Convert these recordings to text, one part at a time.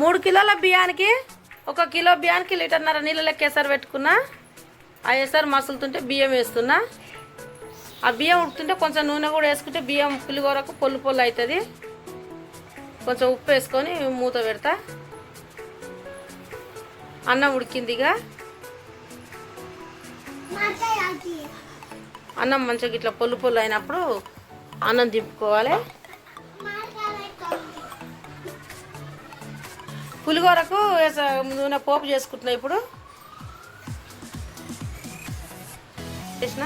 మూడు కిలోల బియ్యానికి ఒక కిలో బియ్యానికి లీటర్న్నర నీళ్ళ లెక్క ఎసరు పెట్టుకున్నా. ఆ ఎసరు మసులుతుంటే బియ్యం వేస్తున్నా. ఆ బియ్యం ఉడుకుతుంటే కొంచెం నూనె కూడా వేసుకుంటే బియ్యం పులిగోరకు పొల్లు పొల్లు అవుతుంది కొంచెం ఉప్పు వేసుకొని మూత పెడతా. అన్నం ఉడికిందిగా అన్నం మంచిగా ఇట్లా పొల్లు పొల్లు అయినప్పుడు అన్నం దింపుకోవాలి. పులిహోరకు నూనె పోపు చేసుకుంటున్నా ఇప్పుడు. చేసిన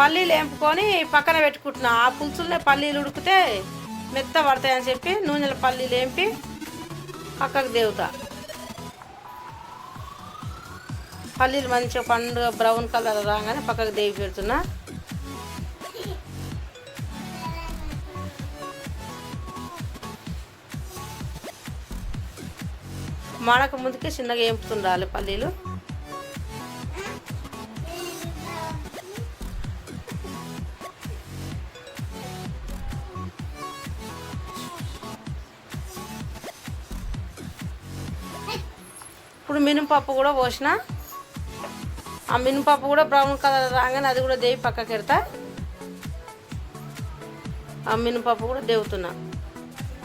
పల్లీలు వేంపుకొని పక్కన పెట్టుకుంటున్నా. ఆ పులుసులనే పల్లీలు ఉడికితే మెత్త పడతాయని చెప్పి నూనెల పల్లీలు వేంపి పక్కకు దేవుతా. పల్లీలు మంచిగా పండుగ బ్రౌన్ కలర్ రాగానే పక్కకు దేవి పెడుతున్నా. మాడక ముందుకే చిన్నగా ఏంపుతుండాలి పల్లీలు. ఇప్పుడు మినపప్పు కూడా పోసిన. ఆ మినపప్పు కూడా బ్రౌన్ కలర్ రాగానే అది కూడా దేవి పక్కకి ఆ మినపప్పు కూడా దేవుతున్నా.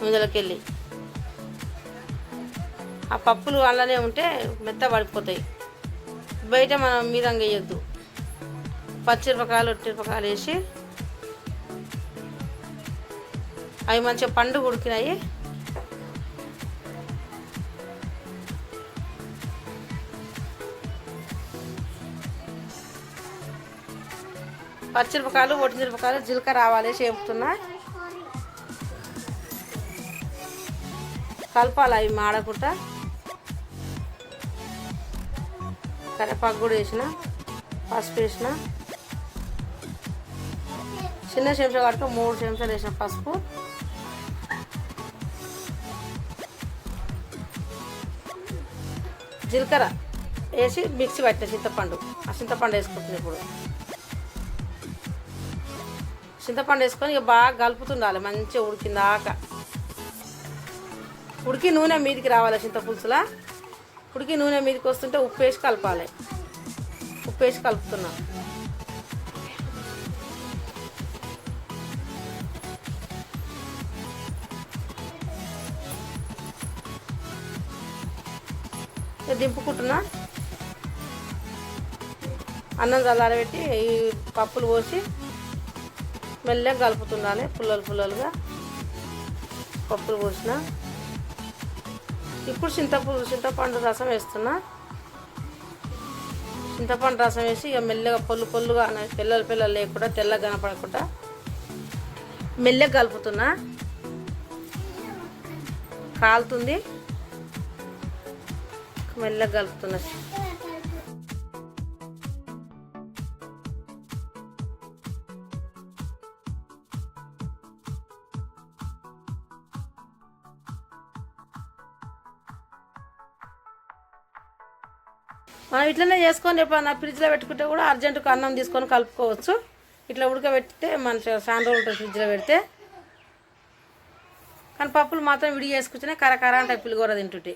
ముందలకెళ్ళి. ఆ పప్పులు అలానే ఉంటే మెత్త పడిపోతాయి. బయట మనం మీదంగా వేయొద్దు. పచ్చిమిరపకాయలు ఒట్టిరపకాయలు వేసి అవి మంచిగా పండు ఉడికినాయి. పచ్చిమిరపకాయలు ఒట్టిమిరపకాయలు జీలకర్ర రావాలి చేపుతున్నా కలపాలి అవి మాడకుండా. కరివేపాకు కూడా వేసిన పసుపు వేసిన. చిన్న చెంచా కాబట్టి మూడు చెంచాలు వేసిన పసుపు. జీలకర్ర వేసి మిక్సీ పట్టిన చింతపండు. ఆ చింతపండు వేసుకుంటుంది ఇప్పుడు. చింతపండు వేసుకొని ఇక బాగా కలుపుతుండాలి మంచిగా ఉడికిందాక ఉడికి నూనె మీదికి రావాలి చింతపులుసులా. ఉడికి నూనె మీదకి వస్తుంటే ఉప్పు వేసి కలపాలి. ఉప్పు వేసి కలుపుతున్నా. ఇక దింపుకుంటున్నా. అన్నం చల్లారబెట్టి ఈ పప్పులు పోసి మెల్లగా కలుపుతుండాలి పుల్లలు పుల్లలుగా. పప్పులు పోసిన. ఇప్పుడు చింతపు చింతపండు రసం వేస్తున్నా. చింతపండు రసం వేసి ఇక మెల్లగా పొల్లు పొల్లుగా పిల్లలు పిల్లలు లేకుండా తెల్లగా కనపడకుండా మెల్లగా కలుపుతున్నా. కాలుతుంది. మెల్లగా కలుపుతున్నా. మనం ఇట్లనే చేసుకొని ఎప్పుడన్నా ఫ్రిడ్జ్లో పెట్టుకుంటే కూడా అర్జెంటుకు అన్నం తీసుకొని కలుపుకోవచ్చు. ఇట్లా ఉడకబెట్టితే మంచిగా సాండ్ రోజులు ఉంటుంది ఫ్రిడ్జ్లో పెడితే. కానీ పప్పులు మాత్రం విడి చేసుకుంటేనే కరకర అంటే పులిగూర తింటుంటే.